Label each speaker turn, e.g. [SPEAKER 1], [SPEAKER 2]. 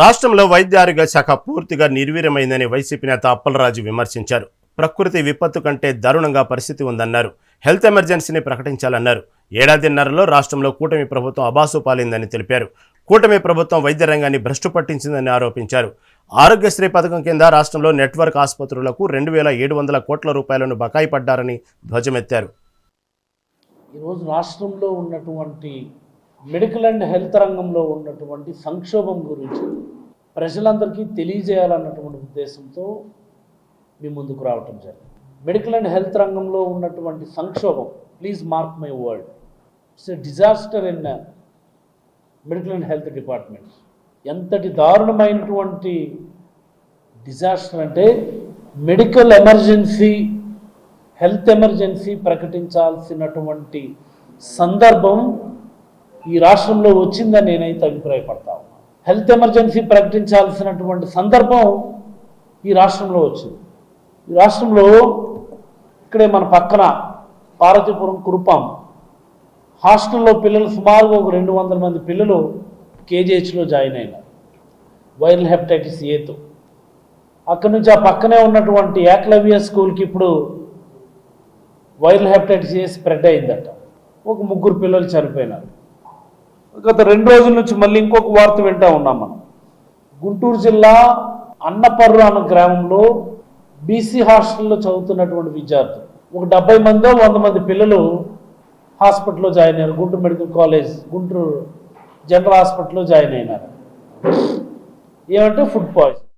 [SPEAKER 1] రాష్ట్రంలో వైద్య ఆరోగ్య శాఖ పూర్తిగా నిర్వీర్యమైందని వైసీపీ నేత అప్పలరాజు విమర్శించారు. ప్రకృతి విపత్తు కంటే దారుణంగా పరిస్థితి ఉందన్నారు. హెల్త్ ఎమర్జెన్సీని ప్రకటించాలన్నారు. ఏడాదిన్నరలో రాష్ట్రంలో కూటమి ప్రభుత్వం అబాసు పాలిందని తెలిపారు. కూటమి ప్రభుత్వం వైద్య రంగాన్ని భ్రష్టు పట్టించిందని ఆరోపించారు. ఆరోగ్యశ్రీ పథకం కింద రాష్ట్రంలో నెట్వర్క్ ఆసుపత్రులకు రెండు వేల ఏడు వందల కోట్ల రూపాయలను బకాయి పడ్డారని ధ్వజమెత్తారు.
[SPEAKER 2] ఈరోజు రాష్ట్రంలో ఉన్నటువంటి మెడికల్ అండ్ హెల్త్ రంగంలో ఉన్నటువంటి సంక్షోభం గురించి ప్రజలందరికీ తెలియజేయాలన్నటువంటి ఉద్దేశంతో మీ ముందుకు రావటం జరిగింది. మెడికల్ అండ్ హెల్త్ రంగంలో ఉన్నటువంటి సంక్షోభం please mark my word it's a disaster in medical and health department ఎంతటి దారుణమైనటువంటి డిజాస్టర్ అంటే మెడికల్ ఎమర్జెన్సీ హెల్త్ ఎమర్జెన్సీ ప్రకటించాల్సినటువంటి సందర్భం ఈ రాష్ట్రంలో వచ్చిందని నేనైతే అభిప్రాయపడతా ఉన్నాను హెల్త్ ఎమర్జెన్సీ ప్రకటించాల్సినటువంటి సందర్భం ఈ రాష్ట్రంలో వచ్చింది. ఈ రాష్ట్రంలో ఇక్కడే మన పక్కన పార్వతీపురం కురుపాం హాస్టల్లో పిల్లలు సుమారుగా ఒక రెండు వందల మంది పిల్లలు కేజీహెచ్లో జాయిన్ అయినారు. వైరల్ హెపటైటిస్ ఏతో అక్కడి నుంచి ఆ పక్కనే ఉన్నటువంటి ఏకలవ్య స్కూల్కి ఇప్పుడు వైరల్ హెపటైటిస్ ఏ స్ప్రెడ్ అయిందట. ఒక ముగ్గురు పిల్లలు చనిపోయినారు. గత రెండు రోజుల నుంచి మళ్ళీ ఇంకొక వార్త వింటా ఉన్నాం మనం. గుంటూరు జిల్లా అన్నపర్రు అన్న గ్రామంలో బీసీ హాస్టల్లో చదువుతున్నటువంటి విద్యార్థులు ఒక డెబ్బై మందో వంద మంది పిల్లలు హాస్పిటల్లో జాయిన్ అయ్యారు Guntur medical college Guntur general హాస్పిటల్లో జాయిన్ అయినారు. ఏమంటే ఫుడ్ పాయిజన్.